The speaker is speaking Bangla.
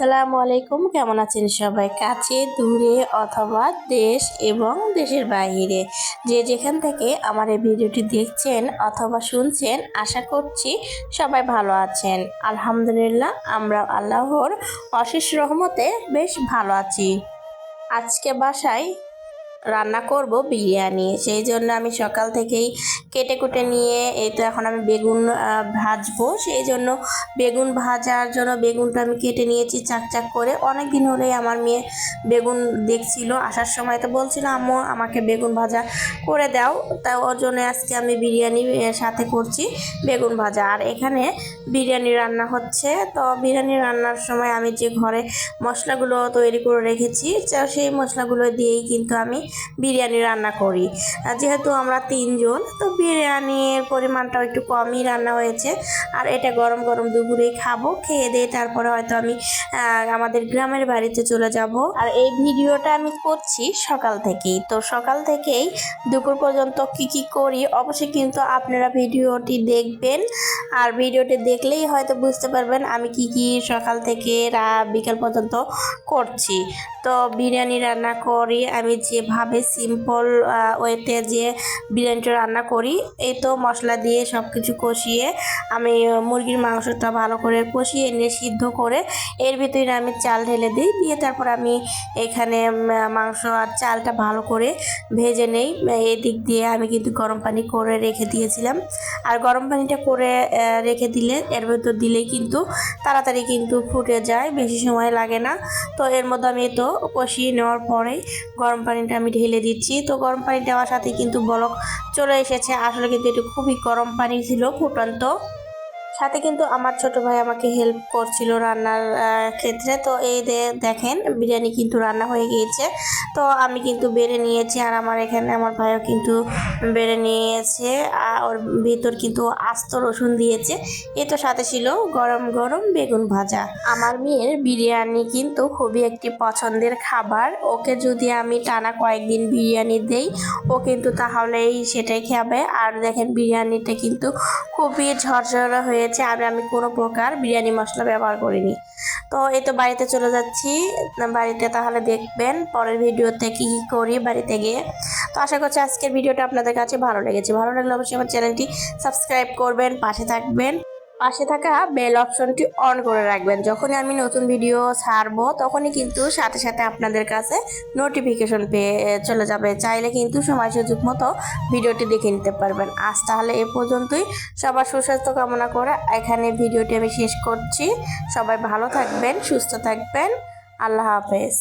আসসালামু আলাইকুম। কেমন আছেন সবাই? কাছে, দূরে অথবা দেশ এবং দেশের বাইরে। যে যেখান থেকে আমার এই ভিডিওটি দেখছেন অথবা শুনছেন, আশা করছি সবাই ভালো আছেন। আলহামদুলিল্লাহ আমরা আল্লাহর অশেষ রহমতে বেশ ভালো আছি। আজকে বাসায় রান্না করব বিরিয়ানি। সেই জন্য আমি সকাল থেকেই কেটে কুটে নিয়ে, এই তো এখন আমি বেগুন ভাজবো। সেই জন্য বেগুন ভাজার জন্য বেগুনটা আমি কেটে নিয়েছি চাক চাক করে। অনেক দিন হলেই আমার মেয়ে বেগুন দেখছিল, আসার সময় তো বলছিল, আম্মু, আমাকে বেগুন ভাজা করে দাও। তা ওর জন্য আজকে আমি বিরিয়ানি সাথে করছি বেগুন ভাজা। আর এখানে বিরিয়ানি রান্না হচ্ছে। তো বিরিয়ানি রান্নার সময় আমি যে ঘরে মশলাগুলো তৈরি করে রেখেছি সেই মশলাগুলো দিয়েই কিন্তু আমি বিরিয়ানি রান্না করি। আর যেহেতু আমরা তিনজন, তো বিরিয়ানির পরিমাণটাও একটু কমই রান্না হয়েছে। আর এটা গরম গরম দুপুরেই খাব, খেয়ে দিয়ে তারপরে হয়তো আমি আমাদের গ্রামের বাড়িতে চলে যাব। আর এই ভিডিওটা আমি করছি সকাল থেকেই। তো সকাল থেকেই দুপুর পর্যন্ত কি কি করি, অবশ্যই কিন্তু আপনারা ভিডিওটি দেখবেন। আর ভিডিওটি দেখলেই হয়তো বুঝতে পারবেন আমি কি কি সকাল থেকে বিকাল পর্যন্ত করছি। তো বিরিয়ানি রান্না করি, আমি যেভাবে সিম্পল ওয়েতে যে বিরিয়ানিটা রান্না করি, এই তো মশলা দিয়ে সব কিছু কষিয়ে আমি মুরগির মাংসটা ভালো করে কষিয়ে নিয়ে সিদ্ধ করে এর ভিতরে আমি চাল ঢেলে দিই, দিয়ে তারপর আমি এখানে মাংস আর চালটা ভালো করে ভেজে নেই। এদিক দিয়ে আমি কিন্তু গরম পানি করে রেখে দিয়েছিলাম। আর গরম পানিটা করে রেখে দিলে, এর ভেতর দিলেই কিন্তু তাড়াতাড়ি কিন্তু ফুটে যায়, বেশি সময় লাগে না। তো এর মধ্যে আমি তো কষিয়ে নেওয়ার পরেই গরম পানিটা আমি ঢেলে দিচ্ছি। তো গরম পানি দেওয়ার সাথে কিন্তু বলক চলে এসেছে। আসলে কিন্তু এটি খুবই গরম পানি ছিল ফুটন্ত। সাথে কিন্তু আমার ছোট ভাই আমাকে হেল্প করছিল রান্নার ক্ষেত্রে। তো এই দেখেন, বিরিয়ানি কিন্তু রান্না হয়ে গিয়েছে। তো আমি কিন্তু বেড়ে নিয়েছি আর আমার এখানে আমার ভাইও কিন্তু বেড়ে নিয়েছে। আর ভিতর কিন্তু আস্ত রসুন দিয়েছে। এ তো সাথে ছিল গরম গরম বেগুন ভাজা। আমার মেয়ের বিরিয়ানি কিন্তু খুবই একটি পছন্দের খাবার। ওকে যদি আমি টানা কয়েকদিন বিরিয়ানি দেই, ও কিন্তু তাহলেই সেটাই খাবে। আর দেখেন, বিরিয়ানিটা কিন্তু খুবই ঝরঝরে হয়েছে আর আমি কোনো প্রকার বিরিয়ানি মশলা ব্যবহার করিনি। তো এই তো বাড়িতে চলে যাচ্ছি। বাড়িতে তাহলে দেখবেন পরের ভিডিওতে কী কী করি বাড়িতে গিয়ে। তো আশা করছি আজকের ভিডিওটা আপনাদের কাছে ভালো লেগেছে। ভালো লাগলে অবশ্যই আমার চ্যানেলটি সাবস্ক্রাইব করবেন, পাশে থাকবেন। পাশে থাকা বেল অপশনটি অন করে রাখবেন। যখনই আমি নতুন ভিডিও ছাড়বো, তখনই কিন্তু সাথে সাথে আপনাদের কাছে নোটিফিকেশন পেয়ে চলে যাবে। চাইলে কিন্তু সময় সুযোগ মতো ভিডিওটি দেখে নিতে পারবেন। আজ তাহলে এ পর্যন্তই। সবার সুস্বাস্থ্য কামনা করে এখানে ভিডিওটি আমি শেষ করছি। সবাই ভালো থাকবেন, সুস্থ থাকবেন। আল্লাহ হাফেজ।